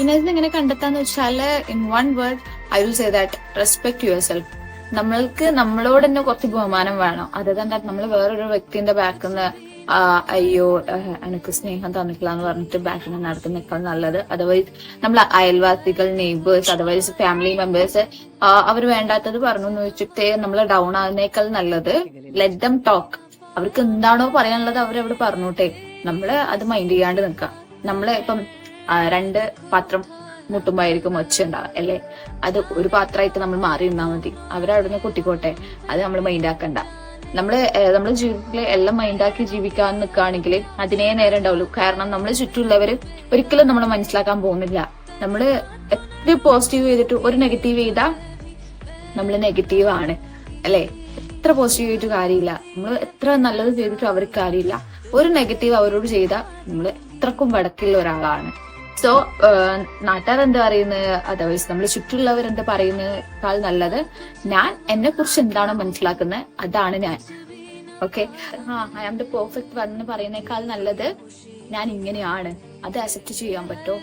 പിന്നെ എങ്ങനെ കണ്ടെത്താന്ന് വെച്ചാൽ in one word I will say that respect yourself നമ്മൾക്ക് നമ്മളോട് തന്നെ കുറച്ച് ബഹുമാനം വേണം. അത് കണ്ടാ നമ്മൾ വേറൊരു വ്യക്തിന്റെ ബാക്കിൽ നിന്ന് അയ്യോ എനിക്ക് സ്നേഹം തന്നിട്ടില്ല എന്ന് പറഞ്ഞിട്ട് ബാക്കിൽ നിന്ന് നടക്കുന്നേക്കാൾ നല്ലത്. അതർവൈസ് നമ്മൾ അയൽവാസികൾ നെയ്ബേഴ്സ് അതർവൈസ് ഫാമിലി മെമ്പേഴ്സ് അവർ വേണ്ടാത്തത് പറഞ്ഞു എന്ന് വെച്ചിട്ട് നമ്മൾ ഡൗൺ ആകുന്നേക്കാൾ നല്ലത് ലെറ്റ് ദം ടോക്ക് അവർക്ക് എന്താണോ പറയാനുള്ളത് അവരവിടെ പറഞ്ഞോട്ടെ. നമ്മൾ അത് മൈൻഡ് ചെയ്യാണ്ട് നിൽക്കാം നമ്മൾ ഇപ്പം രണ്ട് പാത്രം മുട്ടുമ്പോഴായിരിക്കും ഒച്ച ഉണ്ടാവുക അല്ലേ? അത് ഒരു പാത്രമായിട്ട് നമ്മൾ മാറി നിന്നാൽ മതി. അവരവിടുന്ന് കുട്ടിക്കോട്ടെ. അത് നമ്മൾ മൈൻഡ് ആക്കണ്ട. നമ്മൾ ഏഹ്, നമ്മുടെ ജീവിതത്തിൽ എല്ലാം മൈൻഡാക്കി ജീവിക്കാൻ നിൽക്കുകയാണെങ്കിൽ അതിനേ നേരം ഉണ്ടാവുള്ളൂ. കാരണം നമ്മളെ ചുറ്റുമുള്ളവര് ഒരിക്കലും നമ്മളെ മനസ്സിലാക്കാൻ പോകുന്നില്ല. നമ്മൾ എത്ര പോസിറ്റീവ് ചെയ്തിട്ട് ഒരു നെഗറ്റീവ് ചെയ്താൽ നമ്മൾ നെഗറ്റീവ് ആണ് അല്ലേ? എത്ര പോസിറ്റീവ് ചെയ്തിട്ട് കാര്യമില്ല. നമ്മൾ എത്ര നല്ലത് ചെയ്തിട്ട് അവർക്ക് കാര്യമില്ല. ഒരു നെഗറ്റീവ് അവരോട് ചെയ്താൽ നമ്മൾ എത്രക്കും വടക്കുള്ള ഒരാളാണ്. സോ നാട്ടുകാർ എന്താ പറയുന്നത് അതർവൈസ് നമ്മൾ ചുറ്റുള്ളവർ എന്താ പറയുന്നേക്കാൾ നല്ലത് ഞാൻ എന്നെ കുറിച്ച് എന്താണോ മനസ്സിലാക്കുന്നത് അതാണ് ഞാൻ. Okay ah I am the perfect one എന്ന് പറയുന്നേക്കാൾ നല്ലത് ഞാൻ ഇങ്ങനെയാണ്. അത് അക്സെപ്റ്റ് ചെയ്യാൻ പറ്റുമോ